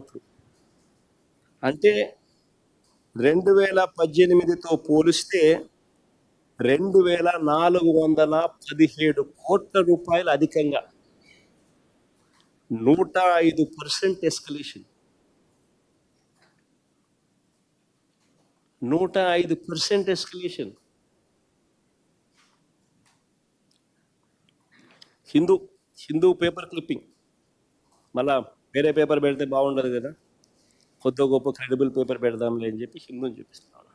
కోట్లు అంటే రెండు వేల పద్దెనిమిదితో పోలిస్తే రెండు వేల నాలుగు వందల పదిహేడు కోట్ల రూపాయలు అధికంగా. నూట ఐదు పర్సెంట్ ఎస్కలేషన్. నూట ఐదు percent escalation. Hindu Hindu paper clipping. మళ్ళా వేరే పేపర్ పెడితే బాగుండదు కదా. కొత్త గొప్ప క్రెడిబుల్ పేపర్ పెడదాంలే అని చెప్పి హిందూని చూపిస్తున్నాను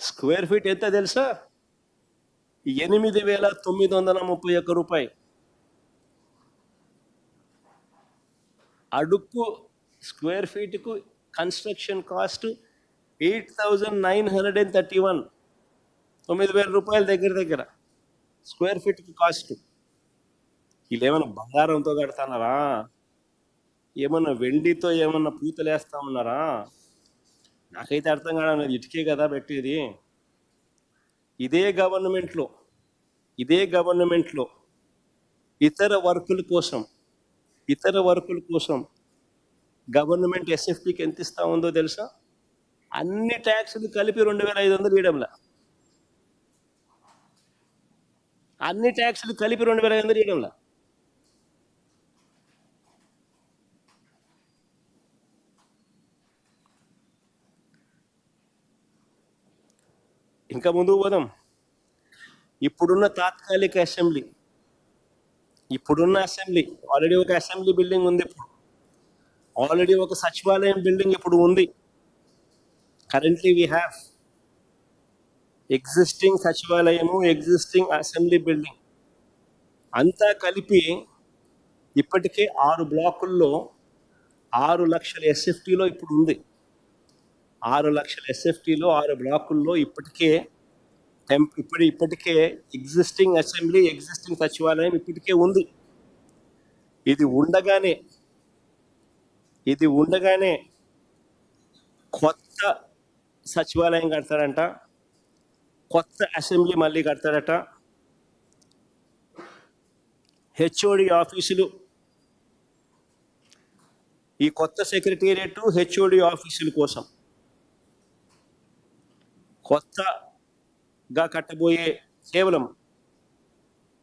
స్క్వేర్ ఫీట్ ఎంత తెలుసా? ఎనిమిది వేల తొమ్మిది వందల ముప్పై ఒక్క రూపాయి. అడుక్కు square ఫీట్కు construction cost eight thousand nine hundred and thirty one. తొమ్మిది వేల రూపాయల దగ్గర దగ్గర. స్క్వేర్ ఫీట్కి కాస్ట్. వీళ్ళు బంగారంతో కడతానారా ఏమన్నా వెండితో ఏమన్నా పూతలు వేస్తా ఉన్నారా నాకైతే అర్థం కాదు ఇటుకే కదా పెట్టేది. ఇదే గవర్నమెంట్లో ఇదే గవర్నమెంట్లో ఇతర వర్కుల కోసం ఇతర వర్కుల కోసం గవర్నమెంట్ ఎస్ఎఫ్టీకి ఎంత ఇస్తా ఉందో తెలుసా? అన్ని ట్యాక్సులు కలిపి రెండు వేల ఐదు వందలు ఇవ్వడంలా అన్ని ట్యాక్స్లు కలిపి రెండు వేల ఎనిమిది వందలు ఇవ్వడంలా? ఇంకా ముందుకు పోదాం. ఇప్పుడున్న తాత్కాలిక అసెంబ్లీ ఇప్పుడున్న అసెంబ్లీ ఆల్రెడీ ఒక అసెంబ్లీ బిల్డింగ్ ఉంది ఇప్పుడు. ఆల్రెడీ ఒక సచివాలయం బిల్డింగ్ ఇప్పుడు ఉంది. కరెంట్లీ వీ హ్యావ్ ఎగ్జిస్టింగ్ సచివాలయము ఎగ్జిస్టింగ్ అసెంబ్లీ బిల్డింగ్ అంతా కలిపి ఇప్పటికే ఆరు బ్లాకుల్లో ఆరు లక్షల ఎస్ఎఫ్టీలో ఇప్పుడు ఉంది. ఆరు లక్షల ఎస్ఎఫ్టీలో ఆరు బ్లాకుల్లో ఇప్పటికే టెంప్ ఇప్పుడు ఇప్పటికే ఎగ్జిస్టింగ్ అసెంబ్లీ ఎగ్జిస్టింగ్ సచివాలయం ఇప్పటికే ఉంది. ఇది ఉండగానే ఇది ఉండగానే కొత్త సచివాలయం కడతారంట. కొత్త అసెంబ్లీ మళ్ళీ కడతాడట హెచ్ఓడి ఆఫీసులు. ఈ కొత్త సెక్రటేరియట్ హెచ్ఓడి ఆఫీసుల కోసం. కొత్తగా కట్టబోయే కేవలం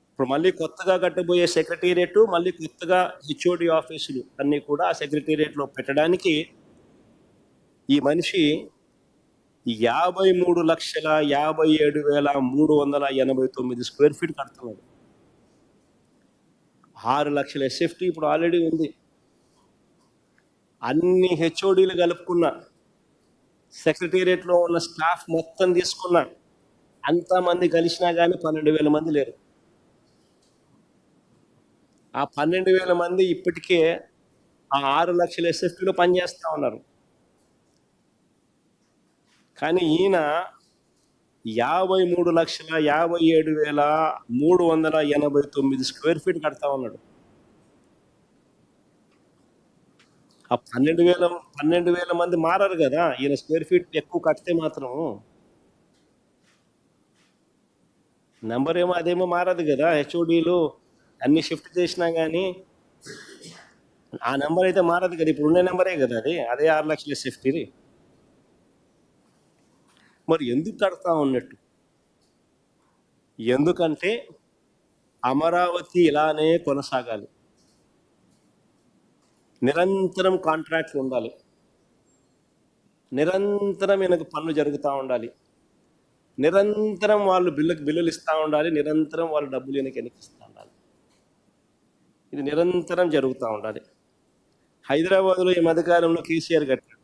ఇప్పుడు మళ్ళీ కొత్తగా కట్టబోయే సెక్రటేరియట్ మళ్ళీ కొత్తగా హెచ్ఓడి ఆఫీసులు అన్నీ కూడా ఆ సెక్రటేరియట్లో పెట్టడానికి ఈ మనిషి యాభై మూడు లక్షల యాభై ఏడు వేల మూడు వందల ఎనభై తొమ్మిది స్క్వేర్ ఫీట్ కడుతున్నాడు. ఆరు లక్షల ఎస్ఎఫ్టీ ఇప్పుడు ఆల్రెడీ ఉంది. అన్ని హెచ్ఓడీలు కలుపుకున్నా సెక్రటేరియట్లో ఉన్న స్టాఫ్ మొత్తం తీసుకున్నా అంతమంది కలిసినా కానీ పన్నెండు వేల మంది లేరు. ఆ పన్నెండు వేల మంది ఇప్పటికే ఆ ఆరు లక్షల ఎస్ఎఫ్టీలో పనిచేస్తూ ఉన్నారు. కానీ ఈయన యాభై మూడు లక్షల యాభై ఏడు వేల మూడు వందల ఎనభై తొమ్మిది స్క్వేర్ ఫీట్ కడతా ఉన్నాడు. ఆ పన్నెండు వేల పన్నెండు వేల మంది మారారు కదా. ఈయన స్క్వేర్ ఫీట్ ఎక్కువ కడితే మాత్రం నెంబర్ ఏమో అదేమో మారదు కదా. హెచ్ఓడీలు అన్ని షిఫ్ట్ చేసినా కానీ ఆ నెంబర్ అయితే మారదు కదా. ఇప్పుడు ఉండే నెంబరే కదా అది. అదే ఆరు లక్షల సేఫ్టీది మరి ఎందుకు కడతా ఉన్నట్టు? ఎందుకంటే అమరావతి ఇలానే కొనసాగాలి. నిరంతరం కాంట్రాక్ట్లు ఉండాలి. నిరంతరం ఈయనకు పనులు జరుగుతూ ఉండాలి. నిరంతరం వాళ్ళు బిల్లుకు బిల్లులు ఇస్తూ ఉండాలి. నిరంతరం వాళ్ళు డబ్బులు ఈయనకి వెనకిస్తూ ఉండాలి. ఇది నిరంతరం జరుగుతూ ఉండాలి. హైదరాబాద్లో ఈ మధ్యకాలంలో కేసీఆర్ కట్టాడు.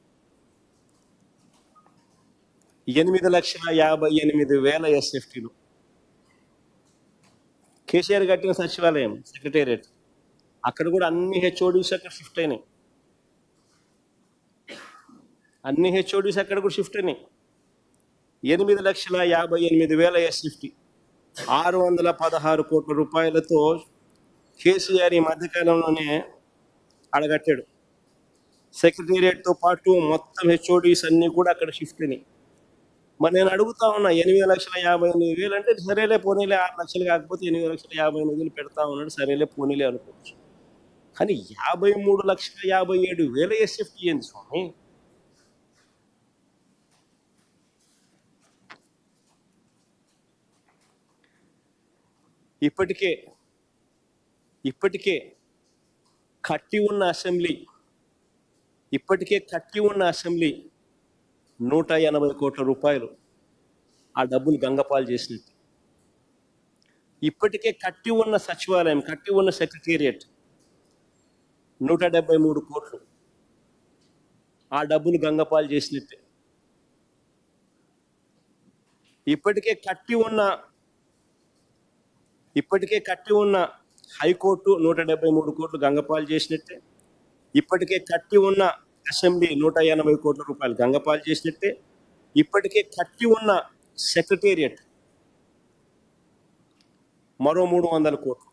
ఎనిమిది లక్షల యాభై ఎనిమిది వేల ఎస్ఎఫ్టీలు. కేసీఆర్ కట్టిన సచివాలయం సెక్రటేరియట్. అక్కడ కూడా అన్ని హెచ్ఓడీస్ అక్కడ షిఫ్ట్ అయినాయి. అన్ని హెచ్ఓడీస్ అక్కడ కూడా షిఫ్ట్ అయినాయి. ఎనిమిది లక్షల యాభై ఎనిమిది వేల ఎస్ఎఫ్టీ. ఆరు వందల పదహారు కోట్ల రూపాయలతో కేసీఆర్ ఈ మధ్యకాలంలోనే అడగట్టాడు. సెక్రటేరియట్తో పాటు మొత్తం హెచ్ఓడీస్ అన్నీ కూడా అక్కడ షిఫ్ట్ అయినాయి. మరి నేను అడుగుతా ఉన్నా ఎనిమిది లక్షల యాభై ఎనిమిది వేలు అంటే సరేలే పోనీలే ఆరు లక్షలు కాకపోతే ఎనిమిది లక్షల యాభై ఎనిమిది వేలు పెడతా ఉన్నాడు సరేలే పోనీలే అనుకోవచ్చు. కానీ యాభై మూడు లక్షల యాభై ఏడు వేల ఎస్ఎఫ్టీ ఏంది స్వామి. ఇప్పటికే ఇప్పటికే కట్టి ఉన్న అసెంబ్లీ ఇప్పటికే కట్టి ఉన్న అసెంబ్లీ నూట ఎనభై కోట్ల రూపాయలు ఆ డబ్బులు గంగపాలు చేసినట్టు ఇప్పటికే కట్టి ఉన్న సచివాలయం కట్టి ఉన్న సెక్రటేరియట్ నూట డెబ్బై మూడు కోట్లు. ఆ డబ్బులు గంగపాలు చేసినట్టే. ఇప్పటికే కట్టి ఉన్న ఇప్పటికే కట్టి ఉన్న హైకోర్టు నూట డెబ్బై మూడు కోట్లు గంగపాలు చేసినట్టే. ఇప్పటికే కట్టి ఉన్న అసెంబ్లీ నూట ఎనభై కోట్ల రూపాయలు గంగపాలు చేసినట్టే ఇప్పటికే కట్టి ఉన్న సెక్రటేరియట్ మరో మూడు వందల కోట్లు.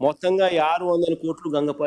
మొత్తంగా ఆరు వందల కోట్లు గంగపాలు